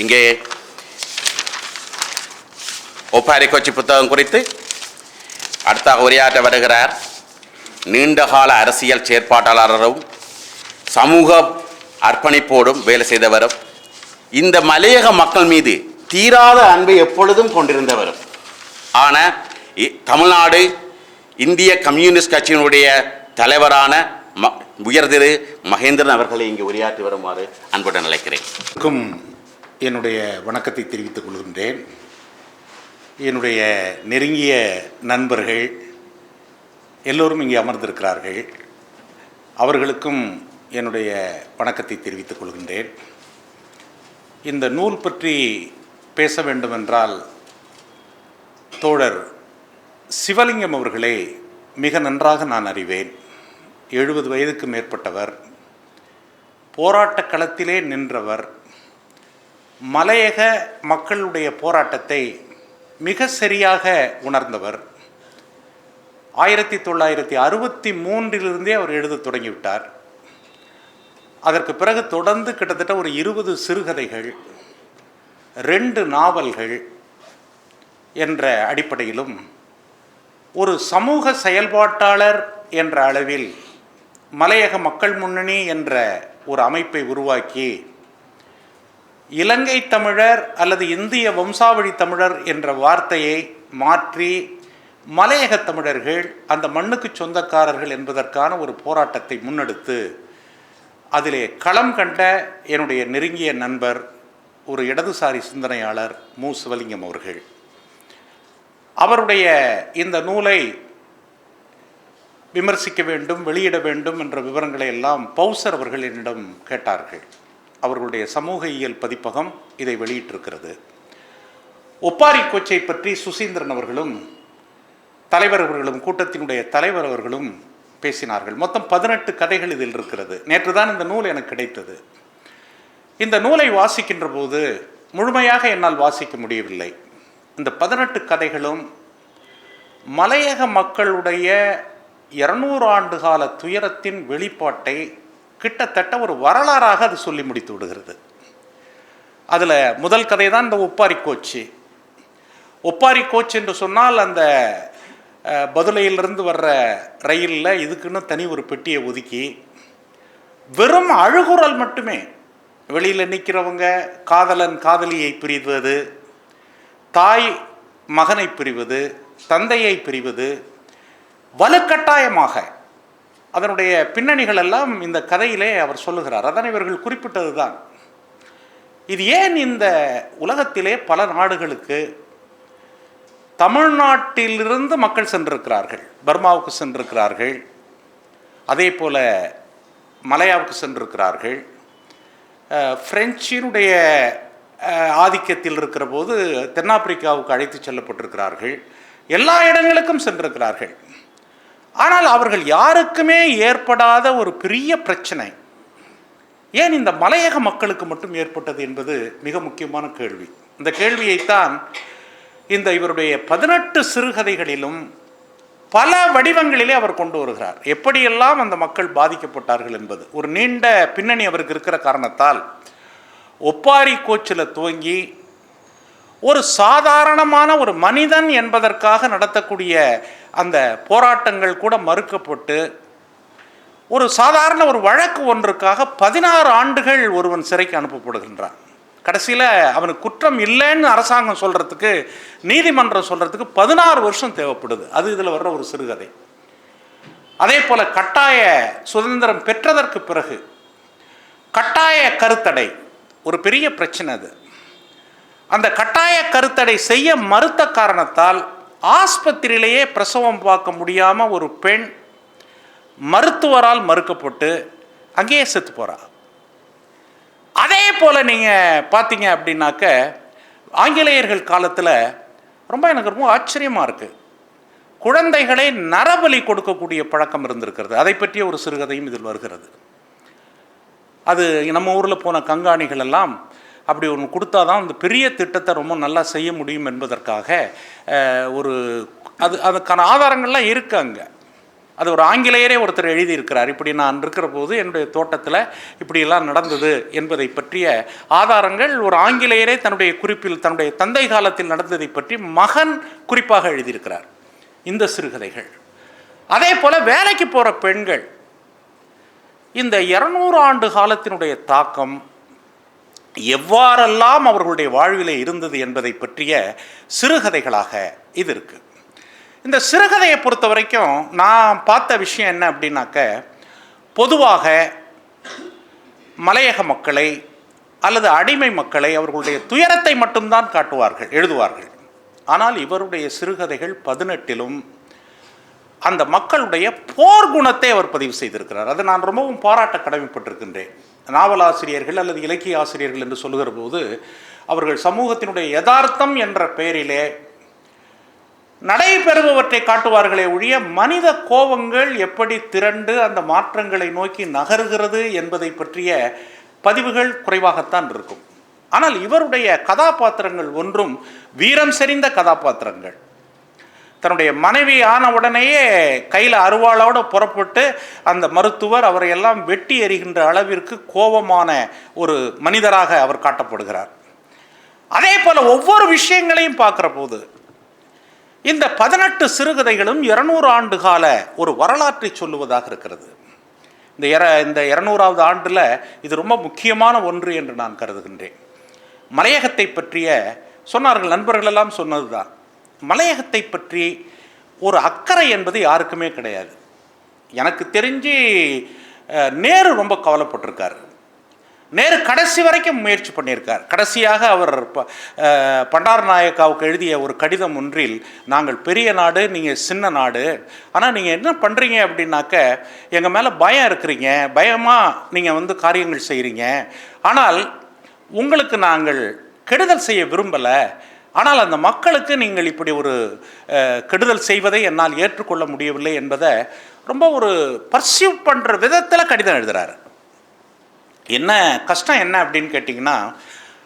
இங்கே ஒப்பாரி கொச்சி புத்தகம் குறித்து அடுத்தாக உரையாற்ற வருகிறார். நீண்டகால அரசியல் செயற்பாட்டாளரும் சமூக அர்ப்பணிப்போடும் வேலை செய்தவரும். இந்த மலையக மக்கள் மீது தீராத அன்பை எப்பொழுதும் கொண்டிருந்தவரும். ஆன இ- தமிழ்நாடு இந்திய கம்யூனிஸ்ட் கட்சியினுடைய தலைவரான ம உயர்திரு மகேந்திரன் அவர்களை இங்கு உரையாற்றி வருமாறு அன்புடன் அழைக்கிறேன். என்னுடைய வணக்கத்தை தெரிவித்துக் கொள்கின்றேன். என்னுடைய நெருங்கிய நண்பர்கள் எல்லோரும் இங்கே அமர்ந்திருக்கிறார்கள். அவர்களுக்கும் என்னுடைய வணக்கத்தை தெரிவித்துக் கொள்கின்றேன். இந்த நூல் பற்றி பேச வேண்டுமென்றால் தோழர் சிவலிங்கம் அவர்களே மிக நன்றாக நான் அறிவேன். எழுபது வயதுக்கு மேற்பட்டவர். போராட்ட களத்திலே நின்றவர். மலையக மக்களுடைய போராட்டத்தை மிக சரியாக உணர்ந்தவர். ஆயிரத்தி தொள்ளாயிரத்தி அறுபத்தி மூன்றிலிருந்தே அவர் எழுதத் தொடங்கிவிட்டார். அதற்கு பிறகு தொடர்ந்து கிட்டத்தட்ட ஒரு இருபது சிறுகதைகள் ரெண்டு நாவல்கள் என்ற அடிப்படையிலும் ஒரு சமூக செயல்பாட்டாளர் என்ற அளவில் மலையக மக்கள் முன்னணி என்ற ஒரு அமைப்பை உருவாக்கி இலங்கை தமிழர் அல்லது இந்திய வம்சாவழி தமிழர் என்ற வார்த்தையை மாற்றி மலையக தமிழர்கள் அந்த மண்ணுக்கு சொந்தக்காரர்கள் என்பதற்கான ஒரு போராட்டத்தை முன்னெடுத்து அதிலே களம் கண்ட என்னுடைய நெருங்கிய நண்பர் ஒரு இடதுசாரி சிந்தனையாளர் மு. சிவலிங்கம் அவர்கள். அவருடைய இந்த நூலை விமர்சிக்க வேண்டும் வெளியிட வேண்டும் என்ற விவரங்களை எல்லாம் பௌசர் அவர்கள் என்னிடம் கேட்டார்கள். அவர்களுடைய சமூக இயல் பதிப்பகம் இதை வெளியிட்டிருக்கிறது. ஒப்பாரி கோச்சை பற்றி சுசீந்திரன் அவர்களும் தலைவர் அவர்களும் கூட்டத்தினுடைய தலைவர் அவர்களும் பேசினார்கள். மொத்தம் பதினெட்டு கதைகள் இதில் இருக்கிறது. நேற்று தான் இந்த நூல் எனக்கு கிடைத்தது. இந்த நூலை வாசிக்கின்ற போது முழுமையாக என்னால் வாசிக்க முடியவில்லை. இந்த பதினெட்டு கதைகளும் மலையக மக்களுடைய இருநூறு ஆண்டு கால துயரத்தின் வெளிப்பாட்டை கிட்டத்தட்ட ஒரு வரலாறாக அது சொல்லி முடித்து விடுகிறது. அதில் முதல் கதை தான் இந்த ஒப்பாரி கோச்சு. ஒப்பாரி கோச் என்று சொன்னால் அந்த அஹ், பதுளையிலிருந்து வர்ற ரயிலில் இதுக்குன்னு தனி ஒரு பெட்டியை ஒதுக்கி வெறும் அழுகுரல் மட்டுமே. வெளியில் நிற்கிறவங்க காதலன் காதலியை பிரிவது தாய் மகனை பிரிவது தந்தையை பிரிவது வலுக்கட்டாயமாக அதனுடைய பின்னணிகள் எல்லாம் இந்த கதையிலே அவர் சொல்லுகிறார். அதான் இவர்கள் குறிப்பிட்டது தான் இது ஏன் இந்த உலகத்திலே பல நாடுகளுக்கு தமிழ்நாட்டிலிருந்து மக்கள் சென்றிருக்கிறார்கள் பர்மாவுக்கு சென்றிருக்கிறார்கள் அதே போல மலையாவுக்கு சென்றிருக்கிறார்கள். ஃப்ரெஞ்சினுடைய பிரெஞ்சினுடைய ஆதிக்கத்தில் இருக்கிற போது தென்னாப்பிரிக்காவுக்கு அழைத்து செல்லப்பட்டிருக்கிறார்கள். எல்லா இடங்களுக்கும் சென்றிருக்கிறார்கள். ஆனால் அவர்கள் யாருக்குமே ஏற்படாத ஒரு பெரிய பிரச்சனை. ஏன் இந்த மலையக மக்களுக்கு மட்டும் ஏற்பட்டது என்பது மிக முக்கியமான கேள்வி. இந்த கேள்வியைத்தான் இந்த இவருடைய பதினெட்டு சிறுகதைகளிலும் பல வடிவங்களிலே அவர் கொண்டு வருகிறார். எப்படியெல்லாம் அந்த மக்கள் பாதிக்கப்பட்டார்கள் என்பது. ஒரு நீண்ட பின்னணி அவருக்கு இருக்கிற காரணத்தால் ஒப்பாரி கோச்சில் துவங்கி ஒரு சாதாரணமான ஒரு மனிதன் என்பதற்காக நடத்தக்கூடிய அந்த போராட்டங்கள் கூட மறுக்கப்பட்டு ஒரு சாதாரண ஒரு வழக்கு ஒன்றுக்காக பதினாறு ஆண்டுகள் ஒருவன் சிறைக்கு அனுப்பப்படுகின்றான். கடைசியில் அவனுக்கு குற்றம் இல்லைன்னு அரசாங்கம் சொல்கிறதுக்கு நீதிமன்றம் சொல்கிறதுக்கு பதினாறு வருஷம் தேவைப்படுது. அது இதில் வர்ற ஒரு சிறுகதை. அதே போல் கட்டாய சுதந்திரம் பெற்றதற்கு பிறகு கட்டாய கருத்தடை ஒரு பெரிய பிரச்சனை அது. அந்த கட்டாய கருத்தடை செய்ய மறுத்த காரணத்தால் ஆஸ்பத்திரியிலேயே பிரசவம் பார்க்க முடியாமல் ஒரு பெண் மருத்துவரால் மறுக்கப்பட்டு அங்கேயே செத்து போகிறா அதே போல் நீங்கள் பார்த்தீங்க அப்படின்னாக்க ஆங்கிலேயர்கள் காலத்தில் ரொம்ப எனக்கு ரொம்ப ஆச்சரியமாக இருக்குது குழந்தைகளை நரபலி கொடுக்கக்கூடிய பழக்கம் இருந்திருக்கிறது. அதை பற்றிய ஒரு சிறுகதையும் இதில் வருகிறது. அது நம்ம ஊரில் போன கண்காணிகள் எல்லாம் அப்படி ஒன்று கொடுத்தா தான் அந்த பெரிய திட்டத்தை ரொம்ப நல்லா செய்ய முடியும் என்பதற்காக ஒரு அது அதுக்கான ஆதாரங்கள்லாம் இருக்கு அங்கே. அது ஒரு ஆங்கிலேயரே ஒருத்தர் எழுதியிருக்கிறார். இப்படி நான் இருக்கிற போது என்னுடைய தோட்டத்தில் இப்படியெல்லாம் நடந்தது என்பதை பற்றிய ஆதாரங்கள் ஒரு ஆங்கிலேயரே தன்னுடைய குறிப்பில் தன்னுடைய தந்தை காலத்தில் நடந்ததை பற்றி மகன் குறிப்பாக எழுதியிருக்கிறார். இந்த சிறுகதைகள். அதே போல் வேலைக்கு போகிற பெண்கள். இந்த இரநூறு ஆண்டு காலத்தினுடைய தாக்கம் எவ்வாறெல்லாம் அவர்களுடைய வாழ்விலே இருந்தது என்பதை பற்றிய சிறுகதைகளாக இது இருக்கு. இந்த சிறுகதையை பொறுத்த வரைக்கும் நான் பார்த்த விஷயம் என்ன அப்படின்னாக்க பொதுவாக மலையக மக்களை அல்லது அடிமை மக்களை அவர்களுடைய துயரத்தை மட்டும்தான் காட்டுவார்கள் எழுதுவார்கள். ஆனால் இவருடைய சிறுகதைகள் பதினெட்டிலும் அந்த மக்களுடைய போர் குணத்தை அவர் பதிவு செய்திருக்கிறார். அதை நான் ரொம்பவும் பாராட்ட கடமைப்பட்டிருக்கின்றேன். நாவலாசிரியர்கள் அல்லது இலக்கிய ஆசிரியர்கள் என்று சொல்லுகிற போது அவர்கள் சமூகத்தினுடைய யதார்த்தம் என்ற பெயரிலே நடைபெறுபவற்றை காட்டுவார்களே ஒழிய மனித கோபங்கள் எப்படி திரண்டு அந்த மாற்றங்களை நோக்கி நகர்கிறது என்பதை பற்றிய பதிவுகள் குறைவாகத்தான் இருக்கும். ஆனால் இவருடைய கதாபாத்திரங்கள் ஒன்றும் வீரம் செறிந்த கதாபாத்திரங்கள். தன்னுடைய மனைவி ஆன உடனேயே கையில் அருவாளோட புறப்பட்டு அந்த மருத்துவர் அவரை எல்லாம் வெட்டி எறிகின்ற அளவிற்கு கோபமான ஒரு மனிதராக அவர் காட்டப்படுகிறார். அதே போல ஒவ்வொரு விஷயங்களையும் பார்க்குற போது இந்த பதினெட்டு சிறுகதைகளும் இருநூறு ஆண்டு கால ஒரு வரலாற்றை சொல்லுவதாக இருக்கிறது. இந்த இர இந்த இரநூறாவது ஆண்டில் இது ரொம்ப முக்கியமான ஒன்று என்று நான் கருதுகின்றேன். மலையகத்தை பற்றிய சொன்னார்கள் நண்பர்களெல்லாம் சொன்னது தான் மலையகத்தை பற்றி ஒரு அக்கறை என்பது யாருக்குமே கிடையாது. எனக்கு தெரிஞ்சு நேரு ரொம்ப கவலைப்பட்டிருக்காரு. நேரு கடைசி வரைக்கும் முயற்சி பண்ணியிருக்கார். கடைசியாக அவர் ப- பண்டார நாயக்காவுக்கு எழுதிய ஒரு கடிதம் ஒன்றில் நாங்கள் பெரிய நாடு நீங்கள் சின்ன நாடு. ஆனால் நீங்கள் என்ன பண்ணுறீங்க அப்படின்னாக்க எங்கள் மேலே பயம் இருக்கிறீங்க. பயமாக நீங்கள் வந்து காரியங்கள் செய்கிறீங்க ஆனால் உங்களுக்கு நாங்கள் கெடுதல் செய்ய விரும்பலை. ஆனால் அந்த மக்களுக்கு நீங்கள் இப்படி ஒரு கெடுதல் செய்வதை என்னால் ஏற்றுக்கொள்ள முடியவில்லை என்பதை ரொம்ப ஒரு பர்சியூவ் பண்ணுற விதத்தில் கடிதம் எழுதுகிறாரு என்ன கஷ்டம் என்ன அப்படின்னு கேட்டிங்கன்னா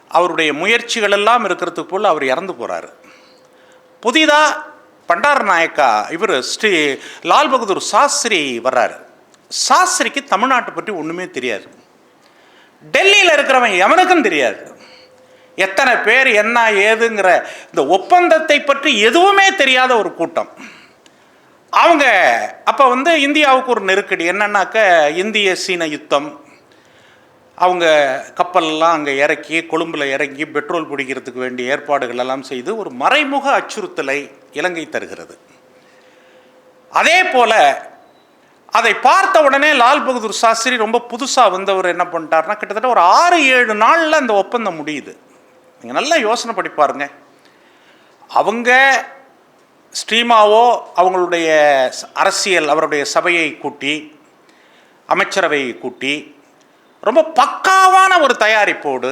அவருடைய முயற்சிகள் எல்லாம் இருக்கிறதுக்கு போல் அவர் இறந்து போகிறாரு புதிதாக பண்டார நாயக்கா இவர் ஸ்ரீ லால் பகதூர் சாஸ்திரி வர்றாரு. சாஸ்திரிக்கு தமிழ்நாட்டை பற்றி ஒன்றுமே தெரியாது. டெல்லியில் இருக்கிறவன் எவனுக்கும் தெரியாது. எத்தனை பேர் என்ன ஏதுங்கிற இந்த ஒப்பந்தத்தை பற்றி எதுவுமே தெரியாத ஒரு கூட்டம். அவங்க அப்போ வந்து இந்தியாவுக்கு ஒரு நெருக்கடி. என்னன்னாக்க இந்திய சீன யுத்தம். அவங்க கப்பலெல்லாம் அங்கே இறக்கி கொழும்பில் இறங்கி பெட்ரோல் பிடிக்கிறதுக்கு வேண்டிய ஏற்பாடுகள் எல்லாம் செய்து ஒரு மறைமுக அச்சுறுத்தலை இலங்கை தருகிறது. அதே போல் அதை பார்த்த உடனே லால் பகதூர் சாஸ்திரி ரொம்ப புதுசாக வந்தவர் என்ன பண்ணிட்டாருன்னா கிட்டத்தட்ட ஒரு ஆறு ஏழு நாளில் அந்த ஒப்பந்தம் முடியுது. நீங்கள் நல்லா யோசனை படி பாருங்க. அவங்க ஸ்ரீமாவோ அவங்களுடைய அரசியல் அவருடைய சபையை கூட்டி அமைச்சரவையை கூட்டி ரொம்ப பக்காவான ஒரு தயாரிப்போடு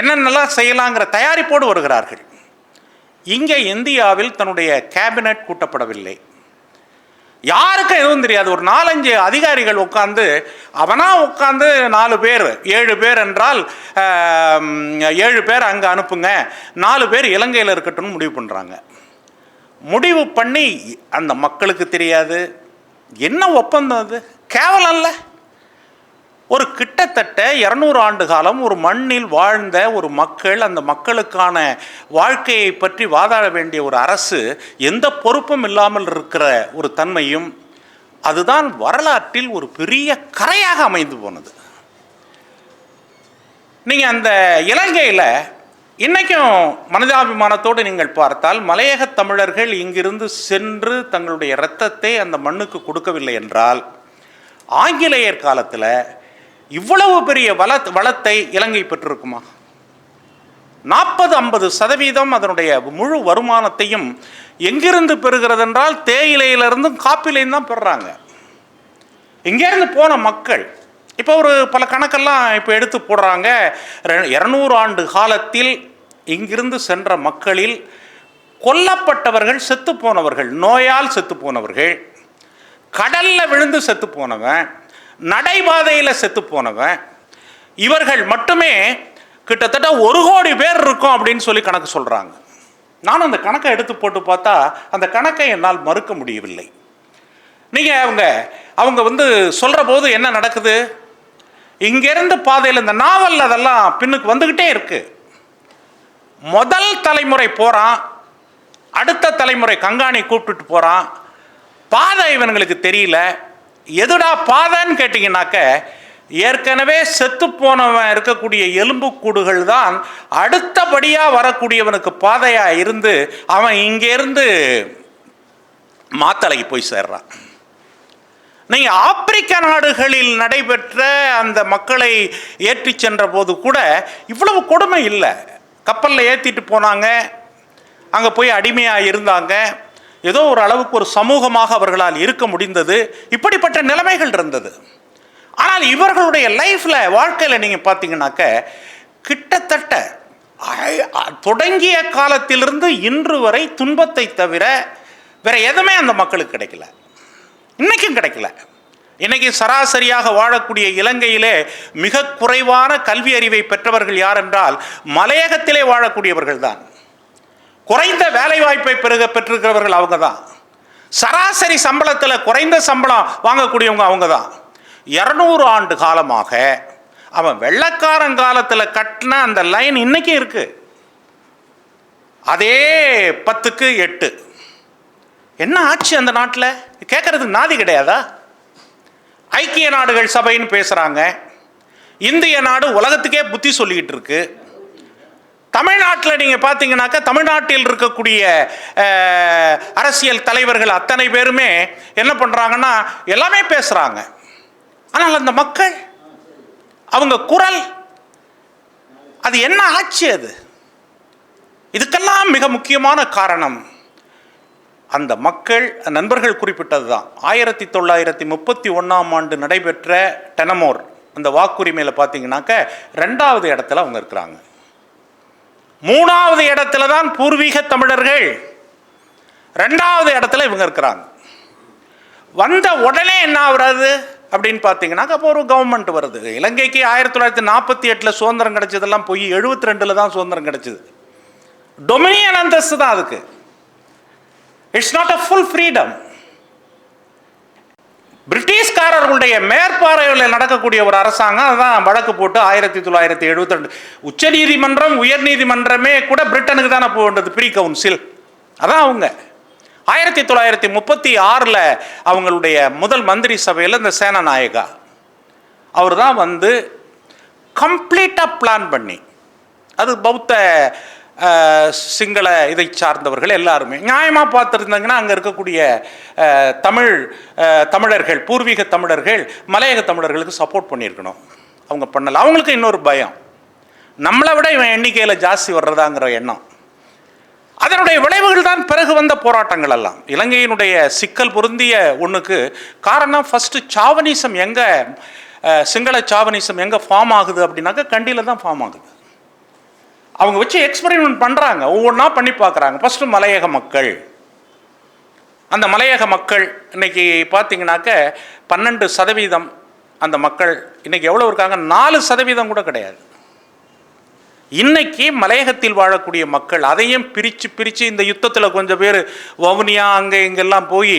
என்னென்னலாம் செய்யலாங்கிற தயாரிப்போடு வருகிறார்கள். இங்கே இந்தியாவில் தன்னுடைய கேபினட் கூட்டப்படவில்லை. யாருக்கும் எதுவும் தெரியாது. ஒரு நாலஞ்சு அதிகாரிகள் உட்காந்து அவனா உட்காந்து நாலு பேர் ஏழு பேர் என்றால் ஏழு பேர் அங்கே அனுப்புங்க. நாலு பேர் இலங்கையில் இருக்கட்டும்னு முடிவு பண்ணுறாங்க முடிவு பண்ணி அந்த மக்களுக்கு தெரியாது. என்ன ஒப்பந்தம் அது? கேவலம் இல்லை. ஒரு கிட்டத்தட்ட இரநூறு ஆண்டு காலம் ஒரு மண்ணில் வாழ்ந்த ஒரு மக்கள் அந்த மக்களுக்கான வாழ்க்கையை பற்றி வாதாட வேண்டிய ஒரு அரசு எந்த பொறுப்பும் இல்லாமல் இருக்கிற ஒரு தன்மையும் அதுதான் வரலாற்றில் ஒரு பெரிய கரையாக அமைந்து போனது. நீங்கள் அந்த இலங்கையில் இன்றைக்கும் மனிதாபிமானத்தோடு நீங்கள் பார்த்தால் மலையக தமிழர்கள் இங்கிருந்து சென்று தங்களுடைய இரத்தத்தை அந்த மண்ணுக்கு கொடுக்கவில்லை என்றால் ஆங்கிலேயர் காலத்தில் இவ்வளவு பெரிய வள வளத்தை இலங்கை பெற்றிருக்குமா? நாற்பது ஐம்பது சதவீதம் அதனுடைய முழு வருமானத்தையும் எங்கிருந்து பெறுகிறது என்றால் தேயிலையிலிருந்தும் காப்பிலையும் தான் பெறுறாங்க. இங்கேருந்து போன மக்கள் இப்போ ஒரு பல கணக்கெல்லாம் இப்போ எடுத்து போடுறாங்க. இரநூறு ஆண்டு காலத்தில் இங்கிருந்து சென்ற மக்களில் கொல்லப்பட்டவர்கள் செத்து போனவர்கள் நோயால் செத்து போனவர்கள் கடல்ல விழுந்து செத்து போனவன் நடைபாதையில் செத்து போனவன் இவர்கள் மட்டுமே கிட்டத்தட்ட ஒரு கோடி பேர் இருக்கும் அப்படின்னு சொல்லி கணக்கு சொல்கிறாங்க நானும் அந்த கணக்கை எடுத்து போட்டு பார்த்தா அந்த கணக்கை என்னால் மறுக்க முடியவில்லை. நீங்கள் அவங்க அவங்க வந்து சொல்கிற போது என்ன நடக்குது? இங்கேருந்து பாதையில் இந்த நாவல் அதெல்லாம் பின்னுக்கு வந்துக்கிட்டே இருக்கு. முதல் தலைமுறை போகிறான் அடுத்த தலைமுறை கங்காணி கூப்பிட்டுட்டு போகிறான் பாதை இவனுங்களுக்கு தெரியல. எதுடா பாதைன்னு கேட்டிங்கனாக்க ஏற்கனவே செத்து போனவன் இருக்கக்கூடிய எலும்புக்கூடுகள் தான் அடுத்தபடியாக வரக்கூடியவனுக்கு பாதையாக இருந்து அவன் இங்கேருந்து மாத்தலைக்கு போய் சேர்றான். நீங்கள் ஆப்பிரிக்க நாடுகளில் நடைபெற்ற அந்த மக்களை ஏற்றி சென்ற போது கூட இவ்வளவு கொடுமை இல்லை. கப்பலில் ஏற்றிட்டு போனாங்க அங்கே போய் அடிமையாக இருந்தாங்க. ஏதோ ஒரு அளவுக்கு ஒரு சமூகமாக அவர்களால் இருக்க முடிந்தது இப்படிப்பட்ட நிலைமைகள் இருந்தது. ஆனால் இவர்களுடைய லைஃப்பில் வாழ்க்கையில் நீங்கள் பார்த்தீங்கன்னாக்க கிட்டத்தட்ட தொடங்கிய காலத்திலிருந்து இன்று வரை துன்பத்தை தவிர வேற எதுவுமே அந்த மக்களுக்கு கிடைக்கல. இன்னைக்கும் கிடைக்கல. இன்னைக்கு சராசரியாக வாழக்கூடிய இலங்கையிலே மிக குறைவான கல்வி அறிவை பெற்றவர்கள் யார் என்றால் மலையகத்திலே வாழக்கூடியவர்கள் தான். குறைந்த வேலை வாய்ப்பை பெருக பெற்றிருக்கிறவர்கள் அவங்க தான் சராசரி சம்பளத்தில் குறைந்த சம்பளம் வாங்கக்கூடியவங்க அவங்க தான் இரநூறு ஆண்டு காலமாக அவன் வெள்ளக்காரன் காலத்தில் கட்டின அந்த லைன் இன்னைக்கும் இருக்கு. அதே பத்துக்கு எட்டு. என்ன ஆச்சு அந்த நாட்டில்? கேட்கறதுக்கு நாதி கிடையாதா? ஐக்கிய நாடுகள் சபைன்னு பேசுகிறாங்க இந்திய நாடு உலகத்துக்கே புத்தி சொல்லிக்கிட்டு இருக்குது தமிழ்நாட்டில் நீங்கள் பார்த்தீங்கன்னாக்கா தமிழ்நாட்டில் இருக்கக்கூடிய அரசியல் தலைவர்கள் அத்தனை பேருமே என்ன பண்ணுறாங்கன்னா எல்லாமே பேசுகிறாங்க ஆனால் அந்த மக்கள் அவங்க குரல் அது என்ன ஆச்சு அது? இதுக்கெல்லாம் மிக முக்கியமான காரணம் அந்த மக்கள் நண்பர்கள் குறிப்பிட்டது தான் ஆயிரத்தி தொள்ளாயிரத்தி முப்பத்தி ஒன்றாம் ஆண்டு நடைபெற்ற டெனமோர் அந்த வாக்குரிமையில் பார்த்தீங்கன்னாக்க ரெண்டாவது இடத்துல அவங்க இருக்கிறாங்க. மூணாவது இடத்துல தான் பூர்வீக தமிழர்கள். ரெண்டாவது இடத்துல இவங்க இருக்கிறாங்க. வந்த உடனே என்ன ஆகுறது? அப்படின்னு பார்த்தீங்கன்னாக்க அப்போ ஒரு கவர்மெண்ட் வருது. இலங்கைக்கு ஆயிரத்தி தொள்ளாயிரத்தி நாற்பத்தி எட்டில் சுதந்திரம் கிடைச்சதெல்லாம் போய் எழுபத்தி ரெண்டில் தான் சுதந்திரம் கிடைச்சது. டொமினியன் அந்தஸ்து தான் அதுக்கு. It's not a full freedom பிரிட்டிஷ்காரர்களுடைய மேற்பார்வையில் நடக்கக்கூடிய ஒரு அரசாங்கம் அதான் வழக்கு போட்டு ஆயிரத்தி தொள்ளாயிரத்தி எழுபத்தி ரெண்டு. உயர் நீதிமன்றமே கூட பிரிட்டனுக்கு தானே போகின்றது ப்ரீ கவுன்சில். அதான் அவங்க. ஆயிரத்தி தொள்ளாயிரத்தி முப்பத்தி ஆறில் அவங்களுடைய முதல் மந்திரி சபையில் இந்த சேனநாயகா. அவர் தான் வந்து கம்ப்ளீட்டாக பிளான் பண்ணி. அது பௌத்த சிங்கள இதை சார்ந்தவர்கள் எல்லாருமே. நியாயமாக பார்த்துருந்தாங்கன்னா அங்கே இருக்கக்கூடிய தமிழ் தமிழர்கள் பூர்வீக தமிழர்கள் மலையக தமிழர்களுக்கு சப்போர்ட் பண்ணியிருக்கணும். அவங்க பண்ணலை. அவங்களுக்கு இன்னொரு பயம். நம்மளை விட இவன் எண்ணிக்கையில் ஜாஸ்தி வர்றதாங்கிற எண்ணம். அதனுடைய விளைவுகள் தான் பிறகு வந்த போராட்டங்கள் எல்லாம். இலங்கையினுடைய சிக்கல் பொருந்திய ஒன்றுக்கு காரணம் ஃபஸ்ட்டு சாவனிசம் எங்கே சிங்கள சாவனிசம் எங்கே ஃபார்ம் ஆகுது அப்படின்னாக்கா கண்டியில் தான் ஃபார்ம் ஆகுது. அவங்க வச்சு எக்ஸ்பெரிமெண்ட் பண்ணுறாங்க ஒவ்வொன்றா பண்ணி பார்க்குறாங்க. ஃபஸ்ட்டு மலையக மக்கள். அந்த மலையக மக்கள் இன்னைக்கு பார்த்தீங்கன்னாக்க பன்னெண்டு சதவீதம் அந்த மக்கள் இன்றைக்கி எவ்வளோ இருக்காங்க? நாலு சதவீதம் கூட கிடையாது. இன்னைக்கு மலையகத்தில் வாழக்கூடிய மக்கள் அதையும் பிரித்து பிரித்து இந்த யுத்தத்தில் கொஞ்சம் பேர் வவுனியா அங்கே இங்கெல்லாம் போய்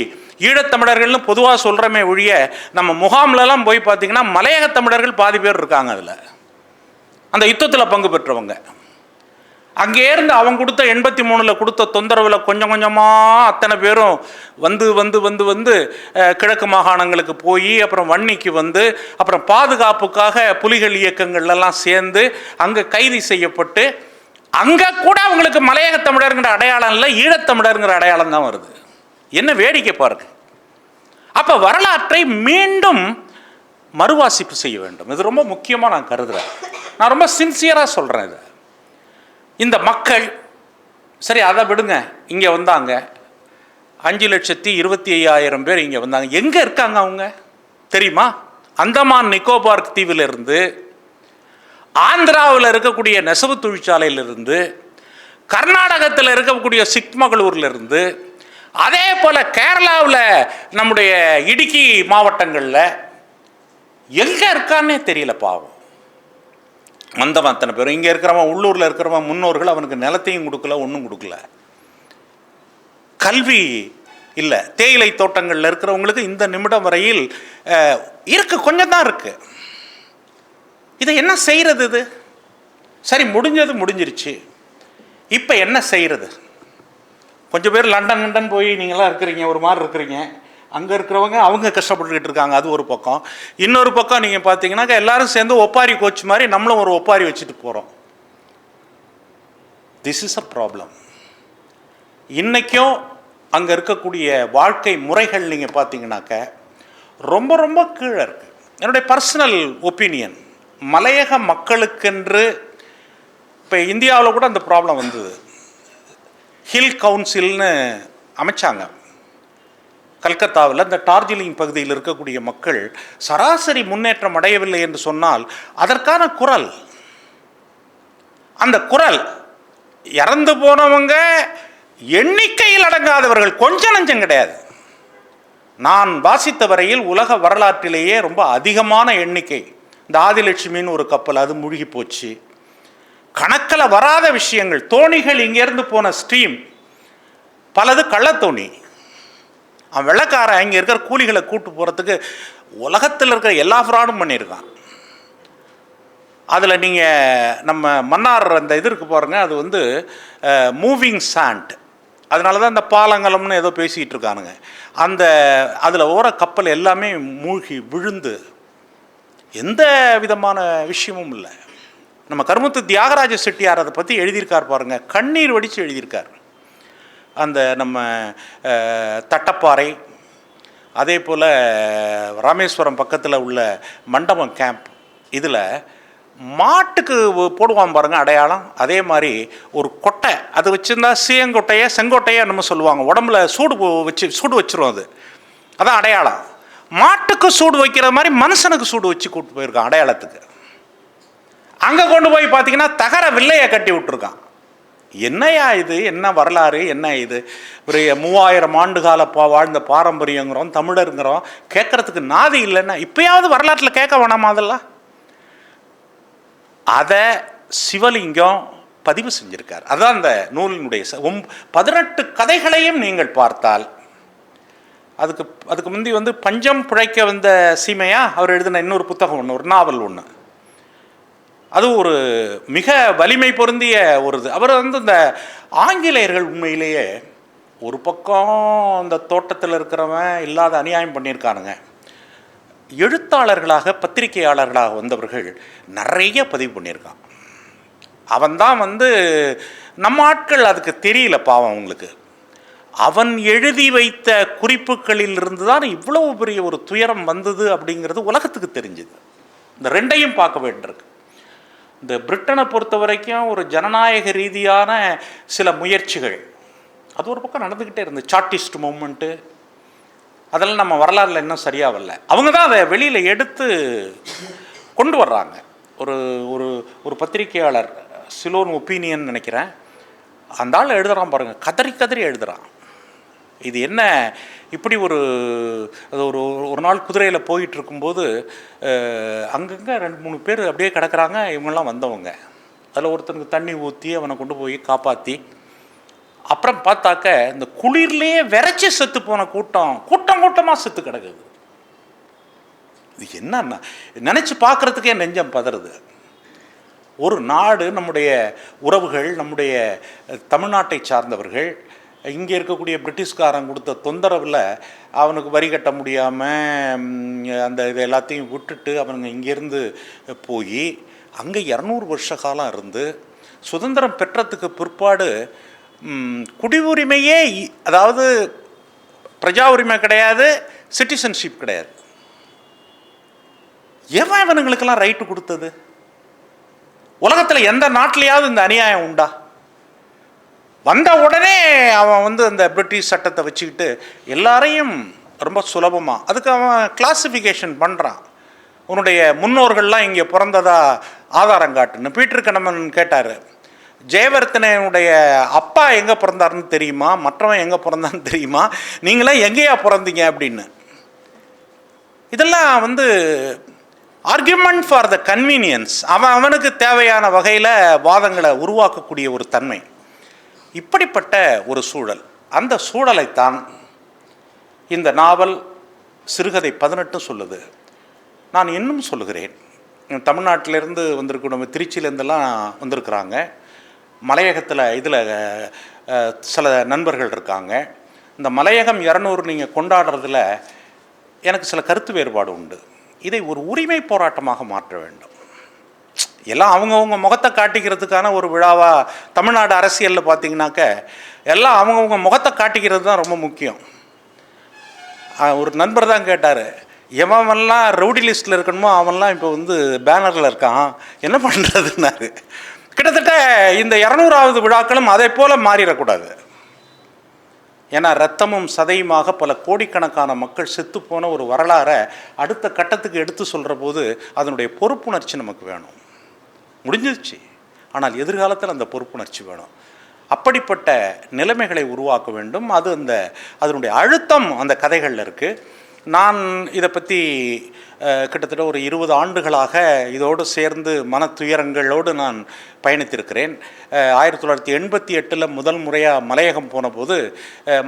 ஈழத்தமிழர்கள்னு பொதுவாக சொல்கிறமே ஒழிய நம்ம முகாம்லலாம் போய் பார்த்தீங்கன்னா மலையக தமிழர்கள் பாதி பேர் இருக்காங்க அதில். அந்த யுத்தத்தில் பங்கு பெற்றவங்க. அங்கே இருந்து அவங்க கொடுத்த எண்பத்தி மூணில் கொடுத்த தொந்தரவில் கொஞ்சம் கொஞ்சமாக அத்தனை பேரும் வந்து வந்து வந்து வந்து கிழக்கு மாகாணங்களுக்கு போய் அப்புறம் வன்னிக்கு வந்து அப்புறம் பாதுகாப்புக்காக புலிகள் இயக்கங்கள்லாம் சேர்ந்து அங்கே கைது செய்யப்பட்டு அங்கே கூட அவங்களுக்கு மலையக தமிழருங்கிற அடையாளம் இல்லை ஈழத்தமிழருங்கிற அடையாளம் தான் வருது. என்ன வேடிக்கை பாருங்க. அப்போ வரலாற்றை மீண்டும் மறுவாசிப்பு செய்ய வேண்டும். இது ரொம்ப முக்கியமாக நான் கருதுகிறேன் நான் ரொம்ப சின்சியராக சொல்கிறேன் இதை. இந்த மக்கள் சரி அதை விடுங்க. இங்கே வந்தாங்க. அஞ்சு லட்சத்தி இருபத்தி ஐயாயிரம் பேர் இங்கே வந்தாங்க. எங்கே இருக்காங்க அவங்க? தெரியுமா? அந்தமான் நிக்கோபார் தீவிலிருந்து ஆந்திராவில் இருக்கக்கூடிய நெசவு தொழிற்சாலையிலிருந்து கர்நாடகத்தில் இருக்கக்கூடிய சிக்மகளூர்லேருந்து அதே போல் கேரளாவில் நம்முடைய இடுக்கி மாவட்டங்களில் எங்கே இருக்கான்னே தெரியல பாவம். வந்தவன் அத்தனை பேரும். இங்கே இருக்கிறவன் உள்ளூரில் இருக்கிறவன் முன்னோர்கள் அவனுக்கு நிலத்தையும் கொடுக்கல ஒன்றும் கொடுக்கல. கல்வி இல்லை தேயிலை தோட்டங்களில் இருக்கிறவங்களுக்கு இந்த நிமிடம் வரையில் இருக்குது இருக்கு கொஞ்சம் தான் இருக்கு. இதை என்ன செய்கிறது இது? சரி முடிஞ்சது முடிஞ்சிருச்சு. இப்போ என்ன செய்கிறது கொஞ்சம் பேர் லண்டன் லண்டன் போய் நீங்களாம் இருக்கிறீங்க ஒரு மாதிரி இருக்கிறீங்க. அங்கே இருக்கிறவங்க அவங்க கஷ்டப்பட்டுக்கிட்டு இருக்காங்க அது ஒரு பக்கம். இன்னொரு பக்கம் நீங்கள் பார்த்தீங்கன்னாக்கா எல்லாரும் சேர்ந்து ஒப்பாரி கோச் மாதிரி நம்மளும் ஒரு ஒப்பாரி வச்சுட்டு போகிறோம் திஸ் இஸ் அ ப்ராப்ளம் இன்றைக்கும் அங்கே இருக்கக்கூடிய வாழ்க்கை முறைகள் நீங்கள் பார்த்தீங்கன்னாக்க ரொம்ப ரொம்ப கீழே இருக்குது என்னுடைய பர்சனல் ஒப்பீனியன் மலையக மக்களுக்கென்று இப்போ இந்தியாவில் கூட அந்த ப்ராப்ளம் வந்தது. ஹில் கவுன்சில்னு அமைச்சாங்க. கல்கத்தாவில் இந்த டார்ஜிலிங் பகுதியில் இருக்கக்கூடிய மக்கள் சராசரி முன்னேற்றம் அடையவில்லை என்று சொன்னால் அதற்கான குரல் அந்த குரல் இறந்து போனவங்க எண்ணிக்கையில் அடங்காதவர்கள் கொஞ்சம் நஞ்சம் கிடையாது. நான் வாசித்த வரையில் உலக வரலாற்றிலேயே ரொம்ப அதிகமான எண்ணிக்கை. இந்த ஆதிலட்சுமின்னு ஒரு கப்பல் அது மூழ்கி போச்சு. கணக்கில் வராத விஷயங்கள் தோணிகள் இங்கேருந்து போன ஸ்ட்ரீம் பலது கள்ளத்தோணி. அவன் வெள்ளக்காரன் இங்கே இருக்கிற கூலிகளை கூட்டு போகிறதுக்கு உலகத்தில் இருக்கிற எல்லா ஃப்ராடும் பண்ணியிருக்கான். அதில் நீங்கள் நம்ம மன்னார் அந்த இது இருக்கு பாருங்க அது வந்து மூவிங் சாண்ட் அதனால தான் இந்த பாலங்கலம்னு ஏதோ பேசிக்கிட்டு இருக்கானுங்க. அந்த அதில் ஓர கப்பல் எல்லாமே மூழ்கி விழுந்து எந்த விதமான விஷயமும் இல்லை. நம்ம கருமத்து தியாகராஜ செட்டியார் அதை பற்றி எழுதியிருக்கார் பாருங்கள் கண்ணீர் வடித்து எழுதியிருக்கார். அந்த நம்ம தட்டப்பாறை அதே போல் ராமேஸ்வரம் பக்கத்தில் உள்ள மண்டபம் கேம்ப் இதில் மாட்டுக்கு போடுவான் பாருங்கள் அடையாளம். அதே மாதிரி ஒரு கொட்டை அது வச்சுருந்தா சீயங்கொட்டையை செங்கோட்டையை நம்ம சொல்லுவாங்க. உடம்புல சூடு போ- வச்சு சூடு வச்சிரும் அது. அதான் அடையாளம். மாட்டுக்கு சூடு வைக்கிற மாதிரி மனுஷனுக்கு சூடு வச்சு கூப்பிட்டு போயிருக்கான் அடையாளத்துக்கு. அங்கே கொண்டு போய் பார்த்தீங்கன்னா தகர வில்லையை கட்டி விட்டுருக்கான். என்னையா இது? என்ன வரலாறு? என்ன இது? ஒரு மூவாயிரம் ஆண்டு கால பா வாழ்ந்த பாரம்பரியங்கிறோம் தமிழருங்கிறோம். கேட்கறதுக்கு நாதி இல்லைன்னா இப்பயாவது வரலாற்றில் கேட்க வேணாமா அதெல்லாம்? அதை சிவலிங்கம் பதிவு செஞ்சிருக்கார். அதான் அந்த நூலினுடைய ச- ஒம் பதினெட்டு கதைகளையும் நீங்கள் பார்த்தால் அதுக்கு அதுக்கு முந்தி வந்து பஞ்சம் பிழைக்க வந்த சீமையா? அவர் எழுதின இன்னொரு புத்தகம் ஒன்று ஒரு நாவல் ஒன்று அது ஒரு மிக வலிமை பொருந்திய ஒரு இது. அவர் வந்து இந்த ஆங்கிலேயர்கள் உண்மையிலேயே ஒரு பக்கம் அந்த தோட்டத்தில் இருக்கிறவன் இல்லாத அநியாயம் பண்ணியிருக்கானுங்க. எழுத்தாளர்களாக பத்திரிகையாளர்களாக வந்தவர்கள் நிறைய பதிவு பண்ணியிருக்கான். அவன்தான் வந்து நம்ம ஆட்கள் அதுக்கு தெரியல பாவம் அவங்களுக்கு. அவன் எழுதி வைத்த குறிப்புகளில் இருந்து தான் இவ்வளவு பெரிய ஒரு துயரம் வந்தது அப்படிங்கிறது உலகத்துக்கு தெரிஞ்சுது. இந்த ரெண்டையும் பார்க்க வேண்டியிருக்கு. இந்த பிரிட்டனை பொறுத்த வரைக்கும் ஒரு ஜனநாயக ரீதியான சில முயற்சிகள். அது ஒரு பக்கம் நடந்துக்கிட்டே இருந்தது சார்டிஸ்ட் மூமெண்ட்டு அதெல்லாம் நம்ம வரலாறுல இன்னும் சரியாக வரல. அவங்க தான் அதை வெளியில் எடுத்து கொண்டு வர்றாங்க. ஒரு ஒரு ஒரு பத்திரிகையாளர் சிலோன் ஒப்பீனியன் நினைக்கிறேன். அந்த ஆள் எழுதுகிறான் பாருங்கள் கதறி கதறி எழுதுகிறான் இது என்ன? இப்படி ஒரு அது ஒரு ஒரு நாள் குதிரையில் போயிட்டு இருக்கும்போது அங்கங்கே ரெண்டு மூணு பேர் அப்படியே கிடக்கிறாங்க. இவங்கெல்லாம் வந்தவங்க. அதில் ஒருத்தனுக்கு தண்ணி ஊற்றி அவனை கொண்டு போய் காப்பாற்றி அப்புறம் பார்த்தாக்க இந்த குளிர்லேயே விரைச்சி செத்து போன கூட்டம் கூட்டம் கூட்டமாக செத்து கிடக்குது. இது என்னன்னா நினச்சி பார்க்குறதுக்கே நெஞ்சம் பதறுது. ஒரு நாடு நம்முடைய உறவுகள் நம்முடைய தமிழ்நாட்டை சார்ந்தவர்கள் இங்கே இருக்கக்கூடிய பிரிட்டிஷ்காரன் கொடுத்த தொந்தரவில் அவனுக்கு வரி கட்ட முடியாமல் அந்த இது எல்லாத்தையும் விட்டுட்டு அவனுங்க இங்கேருந்து போய் அங்கே இரநூறு வருஷ காலம் இருந்து சுதந்திரம் பெற்றதுக்கு பிற்பாடு குடியுரிமையே இ- அதாவது பிரஜா உரிமை கிடையாது சிட்டிசன்ஷிப் கிடையாது. எவன் இவனுங்களுக்கெல்லாம் ரைட்டு கொடுத்தது? உலகத்தில் எந்த நாட்டிலையாவது இந்த அநியாயம் உண்டா? வந்த உடனே அவன் வந்து அந்த பிரிட்டிஷ் சட்டத்தை வச்சுக்கிட்டு எல்லாரையும் ரொம்ப சுலபமாக அதுக்கு அவன் கிளாசிஃபிகேஷன் பண்ணுறான் உன்னுடைய முன்னோர்கள்லாம் இங்கே பிறந்ததா ஆதாரம் காட்டுன்னு பீட்டர் கணமன் கேட்டார். ஜெயவர்த்தனையனுடைய அப்பா எங்கே பிறந்தாருன்னு தெரியுமா? மற்றவன் எங்கே பிறந்தான்னு தெரியுமா? நீங்களாம் எங்கேயா பிறந்தீங்க அப்படின்னு. இதெல்லாம் வந்து ஆர்கியூமெண்ட் ஃபார் த கன்வீனியன்ஸ் அவன் அவனுக்கு தேவையான வகையில் வாதங்களை உருவாக்கக்கூடிய ஒரு தன்மை. இப்படிப்பட்ட ஒரு சூழல். அந்த சூழலைத்தான் இந்த நாவல் சிறுகதை பதினெட்டும் சொல்லுது. நான் இன்னும் சொல்லுகிறேன். தமிழ்நாட்டிலேருந்து வந்திருக்கணும் நம்ம திருச்சியிலேருந்தெல்லாம் வந்திருக்கிறாங்க. மலையகத்தில் இதில் சில நண்பர்கள் இருக்காங்க. இந்த மலையகம் இரநூறு நீங்கள் கொண்டாடுறதுல எனக்கு சில கருத்து வேறுபாடு உண்டு. இதை ஒரு உரிமை போராட்டமாக மாற்ற வேண்டும். எல்லாம் அவங்கவுங்க முகத்தை காட்டிக்கிறதுக்கான ஒரு விழாவாக தமிழ்நாடு அரசியலில் பார்த்தீங்கன்னாக்க எல்லாம் அவங்கவுங்க முகத்தை காட்டிக்கிறது தான் ரொம்ப முக்கியம். ஒரு நண்பர் தான் கேட்டார் எவன்லாம் ரவுடி லிஸ்ட்டில் இருக்கணுமோ அவன்லாம் இப்போ வந்து பேனரில் இருக்கான் என்ன பண்ணுறதுன்னாரு கிட்டத்தட்ட இந்த இரநூறாவது விழாக்களும் அதே போல் மாறிடக்கூடாது. ஏன்னா ரத்தமும் சதையுமாக பல கோடிக்கணக்கான மக்கள் செத்துப்போன ஒரு வரலாறை அடுத்த கட்டத்துக்கு எடுத்து சொல்கிற போது அதனுடைய பொறுப்புணர்ச்சி நமக்கு வேணும். முடிஞ்சிருச்சு. ஆனால் எதிர்காலத்தில் அந்த பொறுப்புணர்ச்சி வேணும். அப்படிப்பட்ட நிலைமைகளை உருவாக்க வேண்டும். அது அந்த அதனுடைய அழுத்தம் அந்த கதைகளில் இருக்குது நான் இதை பற்றி கிட்டத்தட்ட ஒரு இருபது ஆண்டுகளாக இதோடு சேர்ந்து மன துயரங்களோடு நான் பயணித்திருக்கிறேன். ஆயிரத்தி தொள்ளாயிரத்தி எண்பத்தி எட்டில் முதல் முறையாக மலையகம் போனபோது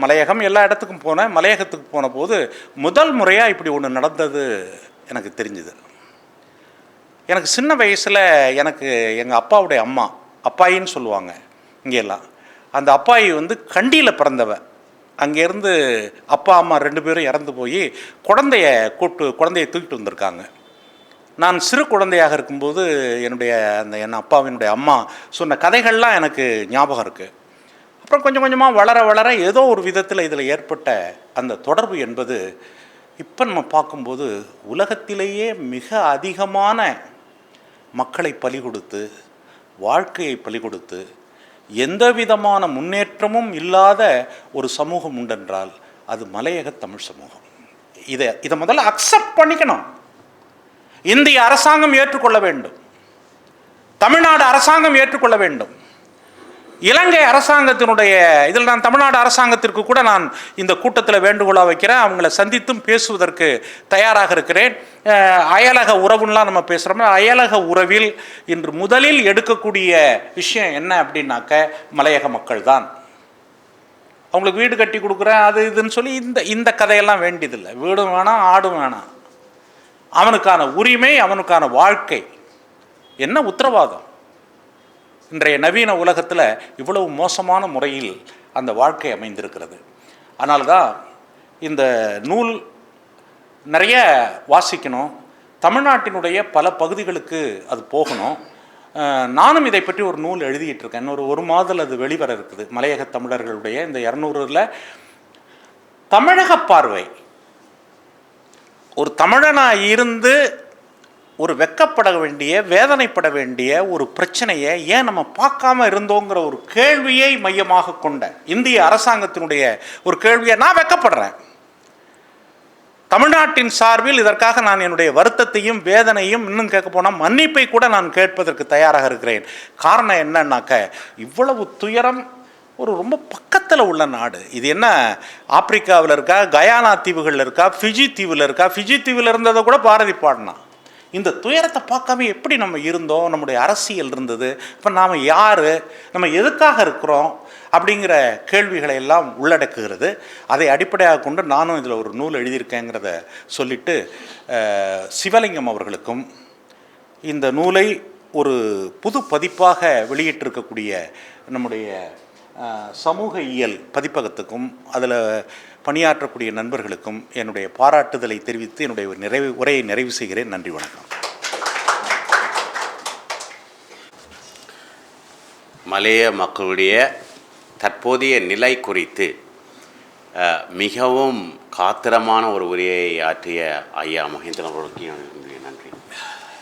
மலையகம் எல்லா இடத்துக்கும் போனேன். மலையகத்துக்கு போன போது முதல் முறையாக இப்படி ஒன்று நடந்தது எனக்கு தெரிஞ்சுது. எனக்கு சின்ன வயசில் எனக்கு எங்கள் அப்பாவுடைய அம்மா அப்பாயின்னு சொல்லுவாங்க இங்கெல்லாம். அந்த அப்பாயி வந்து கண்டியில் பிறந்தவ. அங்கேருந்து அப்பா அம்மா ரெண்டு பேரும் இறந்து போய் குழந்தைய கூட்டு குழந்தைய தூக்கிட்டு வந்திருக்காங்க. நான் சிறு குழந்தையாக இருக்கும்போது என்னுடைய அந்த என் அப்பாவினுடைய அம்மா சொன்ன கதைகள்லாம் எனக்கு ஞாபகம் இருக்குது அப்புறம் கொஞ்சம் கொஞ்சமாக வளர வளர ஏதோ ஒரு விதத்தில் இதில் ஏற்பட்ட அந்த தொடர்பு என்பது இப்போ நம்ம பார்க்கும்போது உலகத்திலேயே மிக அதிகமான மக்களை பலி கொடுத்து வாழ்க்கையை பலி கொடுத்து எந்த விதமான முன்னேற்றமும் இல்லாத ஒரு சமூகம் உண்டென்றால் அது மலையக தமிழ் சமூகம். இதை இதை முதல்ல அக்செப்ட் பண்ணிக்கணும். இந்திய அரசாங்கம் ஏற்றுக்கொள்ள வேண்டும். தமிழ்நாடு அரசாங்கம் ஏற்றுக்கொள்ள வேண்டும். இலங்கை அரசாங்கத்தினுடைய இதில் நான் தமிழ்நாடு அரசாங்கத்திற்கு கூட நான் இந்த கூட்டத்தில் வேண்டுகோளாக வைக்கிறேன். அவங்கள சந்தித்தும் பேசுவதற்கு தயாராக இருக்கிறேன். அயலக உறவுலாம் நம்ம பேசுகிறோம்னா அயலக உறவில் இன்று முதலில் எடுக்கக்கூடிய விஷயம் என்ன அப்படின்னாக்க மலையக மக்கள் தான் அவங்களுக்கு வீடு கட்டி கொடுக்குறேன் அது இதுன்னு சொல்லி இந்த இந்த கதையெல்லாம் வேண்டியதில்லை. வீடும் வேணாம் ஆடும் வேணாம். அவனுக்கான உரிமை அவனுக்கான வாழ்க்கை. என்ன உத்தரவாதம்? இன்றைய நவீன உலகத்தில் இவ்வளவு மோசமான முறையில் அந்த வாழ்க்கை அமைந்திருக்கிறது. அதனால தான் இந்த நூல் நிறைய வாசிக்கணும். தமிழ்நாட்டினுடைய பல பகுதிகளுக்கு அது போகணும். நானும் இதை பற்றி ஒரு நூல் எழுதிட்டு இருக்கேன். இன்னொரு ஒரு மாதத்தில் அது வெளிவர இருக்குது. மலையக தமிழர்களுடைய இந்த இரநூறுல. தமிழக பார்வை. ஒரு தமிழனாக இருந்து ஒரு வெக்கப்பட வேண்டிய வேதனைப்பட வேண்டிய ஒரு பிரச்சனையை ஏன் நம்ம பார்க்காம இருந்தோங்கிற ஒரு கேள்வியை மையமாக கொண்ட இந்திய அரசாங்கத்தினுடைய ஒரு கேள்வியை நான் வெக்கப்படுறேன். தமிழ்நாட்டின் சார்பில் இதற்காக நான் என்னுடைய வருத்தத்தையும் வேதனையும் இன்னும் கேட்க போனால் மன்னிப்பை கூட நான் கேட்பதற்கு தயாராக இருக்கிறேன். காரணம் என்னன்னாக்க இவ்வளவு துயரம் ஒரு ரொம்ப பக்கத்தில் உள்ள நாடு. இது என்ன ஆப்பிரிக்காவில் இருக்கா கயானா தீவுகளில் இருக்கா ஃபிஜி தீவில் இருக்கா ஃபிஜி தீவில் இருந்ததை கூட பாரதி பாடினான். இந்த துயரத்தை பார்க்காம எப்படி நம்ம இருந்தோம்? நம்முடைய அரசியல் இருந்தது. இப்போ நாம் யார்? நம்ம எதுக்காக இருக்கிறோம்? அப்படிங்கிற கேள்விகளை எல்லாம் உள்ளடக்குகிறது. அதை அடிப்படையாக கொண்டு நானும் இதில் ஒரு நூல் எழுதியிருக்கேங்கிறத சொல்லிட்டு சிவலிங்கம் அவர்களுக்கும் இந்த நூலை ஒரு புது பதிப்பாக வெளியிட்டிருக்கக்கூடிய நம்முடைய சமூக இயல் பதிப்பகத்துக்கும் அதில் பணியாற்றக்கூடிய நண்பர்களுக்கும் என்னுடைய பாராட்டுதலை தெரிவித்து என்னுடைய ஒரு நிறைவு உரையை நிறைவு செய்கிறேன். நன்றி வணக்கம். மலைய மக்களுடைய தற்போதைய நிலை குறித்து மிகவும் காத்திரமான ஒரு உரையை ஆற்றிய ஐயா மகேந்திரன் அவர்களுக்கு